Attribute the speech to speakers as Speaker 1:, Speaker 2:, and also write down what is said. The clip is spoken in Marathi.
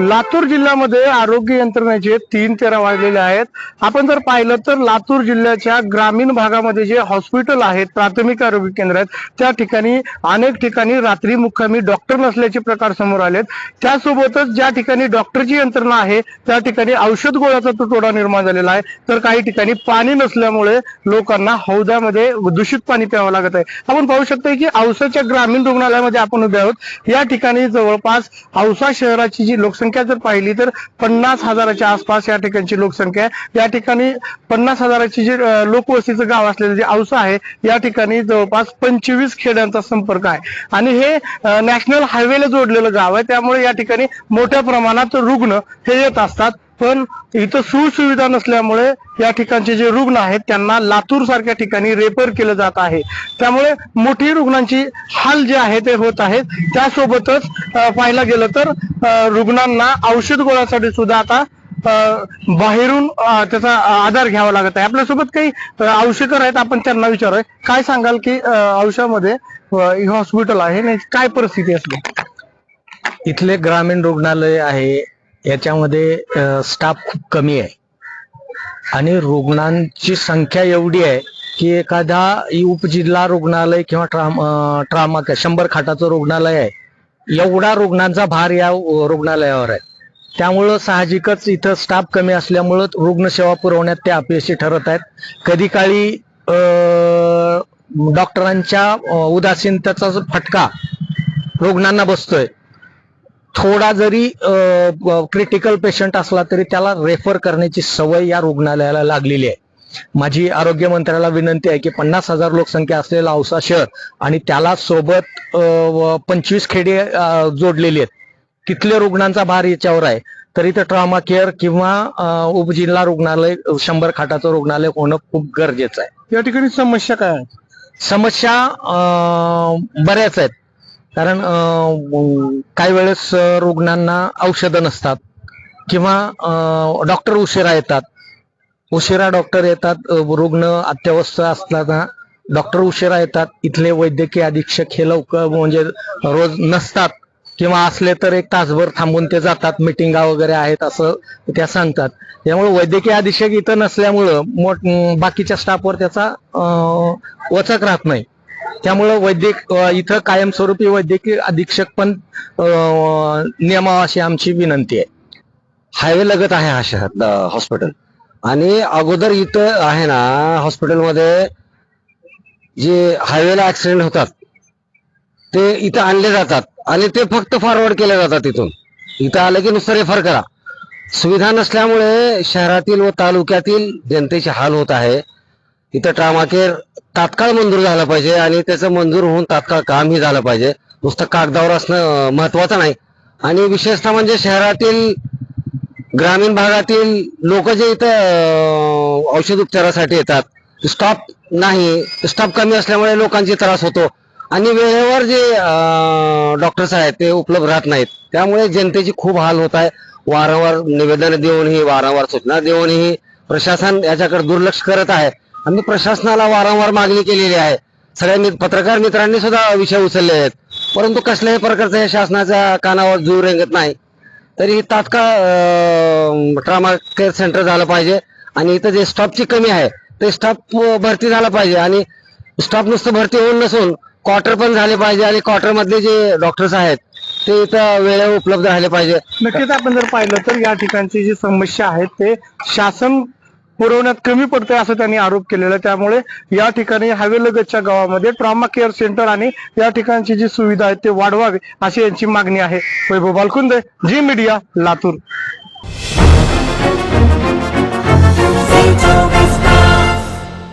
Speaker 1: लातूर जिल्ह्यामध्ये आरोग्य यंत्रणेचे तीन तेरा वाढलेले आहेत. आपण जर पाहिलं तर लातूर जिल्ह्याच्या ग्रामीण भागामध्ये जे हॉस्पिटल आहेत प्राथमिक आरोग्य केंद्र आहेत त्या ठिकाणी अनेक ठिकाणी रात्री मुक्कामी डॉक्टर नसल्याचे प्रकार समोर आलेत. त्यासोबतच ज्या ठिकाणी डॉक्टरची यंत्रणा आहे त्या ठिकाणी औषध गोळ्याचा तुटवडा निर्माण झालेला आहे. तर काही ठिकाणी पाणी नसल्यामुळे लोकांना हौद्यामध्ये दूषित पाणी प्यावं लागत आहे. आपण पाहू शकतो की औसाच्या ग्रामीण रुग्णालयामध्ये आपण उभे आहोत. या ठिकाणी जवळपास औसा शहराची जी लोकसंख्या जर पाहिली तर पन्नास हजाराच्या आसपास या ठिकाणची लोकसंख्या आहे. या ठिकाणी पन्नास हजाराची जी लोकवस्तीचं गाव असलेलं जे औसा आहे या ठिकाणी जवळपास पंचवीस खेड्यांचा संपर्क आहे. आणि हे नॅशनल हायवेला जोडलेलं गाव आहे. त्यामुळे या ठिकाणी मोठ्या प्रमाणात रुग्ण हे येत असतात. पण इथं सुसुविधा नसल्यामुळे या ठिकाणचे जे रुग्ण आहेत त्यांना लातूर सारख्या ठिकाणी रेफर केलं जात आहे. त्यामुळे मोठी रुग्णांची हाल जे आहे ते होत आहेत. त्यासोबतच पाहायला गेलं तर रुग्णांना औषध गोळ्यासाठी सुद्धा आता बाहेरून त्याचा आधार घ्यावा लागत आहे. आपल्यासोबत काही औषधं आहेत आपण त्यांना विचारूया. काय सांगाल की औषधामध्ये हॉस्पिटल आहे? काय परिस्थिती असली?
Speaker 2: इथले ग्रामीण रुग्णालय आहे. याच्यामध्ये स्टाफ खूप कमी आहे. आणि रुग्णांची संख्या एवढी आहे की एखादा उपजिल्हा रुग्णालय किंवा ट्रामा ट्रामा शंभर खाटाचं रुग्णालय आहे. एवढा रुग्णांचा भार या रुग्णालयावर आहे. त्यामुळं साहजिकच इथं स्टाफ कमी असल्यामुळं रुग्णसेवा पुरवण्यात ते अपयशी ठरत आहेत. कधी काळी डॉक्टरांच्या उदासीनतेचा जो फटका रुग्णांना बसतोय. थोडा जरी क्रिटिकल पेशंट असला तरी त्याला रेफर करण्याची सवय या रुग्णालयाला लागलेली आहे. माझी आरोग्य मंत्र्याला विनंती आहे की पन्नास हजार लोकसंख्या असलेला औसा शहर आणि त्याला सोबत पंचवीस खेडे जोडलेली आहेत. तिथले रुग्णांचा भार याच्यावर आहे. तर इथं ट्रॉमा केअर किंवा उपजिल्हा रुग्णालय शंभर खाटाचं रुग्णालय होणं खूप गरजेचं आहे.
Speaker 1: या ठिकाणी समस्या काय आहे?
Speaker 2: समस्या बऱ्याच आहेत. कारण काही वेळेस रुग्णांना औषधं नसतात किंवा डॉक्टर उशिरा येतात. उशिरा डॉक्टर येतात रुग्ण अत्यवस्थ असताना डॉक्टर उशिरा येतात. इथले वैद्यकीय अधीक्षक हे लवकर म्हणजे रोज नसतात किंवा असले तर एक तासभर थांबून ते जातात. मिटिंगा वगैरे आहेत असं त्या सांगतात. त्यामुळे वैद्यकीय अधीक्षक इथं नसल्यामुळं मोठ बाकीच्या स्टाफवर त्याचा वचक राहत नाही. त्यामुळं वैद्यक इथं कायमस्वरूपी वैद्यकीय अधीक्षक पण अं, अशी आमची विनंती आहे.
Speaker 3: हायवे लगत आहे हा शहर. हॉस्पिटल. आणि अगोदर इथं आहे ना हॉस्पिटलमध्ये जे हायवेला ऍक्सिडेंट होतात ते इथं आणले जातात. आणि ते फक्त फॉरवर्ड केले जातात इथून इथं आलं की नुसतं रेफर करा. सुविधा नसल्यामुळे शहरातील व तालुक्यातील जनतेचे हाल होत आहे. इथं ट्रामाकेर तात्काळ मंजूर झालं पाहिजे आणि त्याचं मंजूर होऊन तात्काळ कामही झालं पाहिजे. नुसतं कागदावर असणं महत्वाचं नाही. आणि विशेषतः म्हणजे शहरातील ग्रामीण भागातील लोक जे इथं औषध उपचारासाठी येतात स्टॉप नाही स्टॉप कमी असल्यामुळे लोकांची त्रास होतो. आणि वेळेवर जे डॉक्टर्स आहेत ते उपलब्ध राहत नाहीत. त्यामुळे जनतेची खूप हाल होत आहे. वारंवार निवेदन देऊनही वारंवार सूचना देऊनही प्रशासन याच्याकडे दुर्लक्ष करत आहे. आम्ही प्रशासनाला वारंवार मागणी केलेली आहे. सगळ्या पत्रकार मित्रांनी सुद्धा विषय उचलले आहेत. परंतु कसल्याही प्रकारचं या शासनाच्या कानावर जीव रेंगत नाही. तरी तात्काळ ट्रामा केअर सेंटर झालं पाहिजे आणि इथं जे स्टाफची कमी आहे ते स्टाफ भरती झाला पाहिजे आणि स्टाफ नुसतं भरती होऊन नसून क्वार्टर पण झाले पाहिजे आणि क्वार्टर मधले जे डॉक्टर्स आहेत ते इथं वेळेवर उपलब्ध झाले पाहिजे.
Speaker 1: नक्कीच आपण जर पाहिलं तर या ठिकाणची जी समस्या आहे ते शासन पुरवण्यात कमी पडतंय असं त्यांनी आरोप केलेला. आहे त्यामुळे या ठिकाणी हवेलगतच्या गावामध्ये ट्रॉमा केअर सेंटर आणि या ठिकाणची जी सुविधा आहे ते वाढवावी अशी यांची मागणी आहे. वैभव बालकुंदे जी मीडिया लातूर.